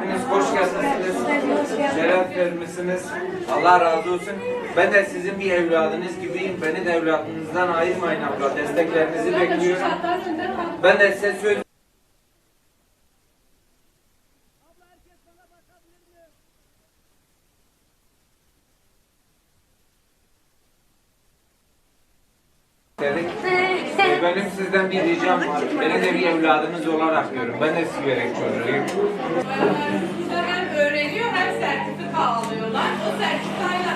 geldiniz. Şeref vermişsiniz. Allah razı olsun. Ben de sizin bir evladınız gibiyim. Beni de evladınızdan ayırmayın abla. Desteklerinizi bekliyorum. Ben de size söz dedik benim sizden bir ricam var. Beni de bir evladınız olarak görün. Ben de siverek çocuğuyum. Hem ee, öğreniyor hem sertifika alıyorlar. O sertifikayla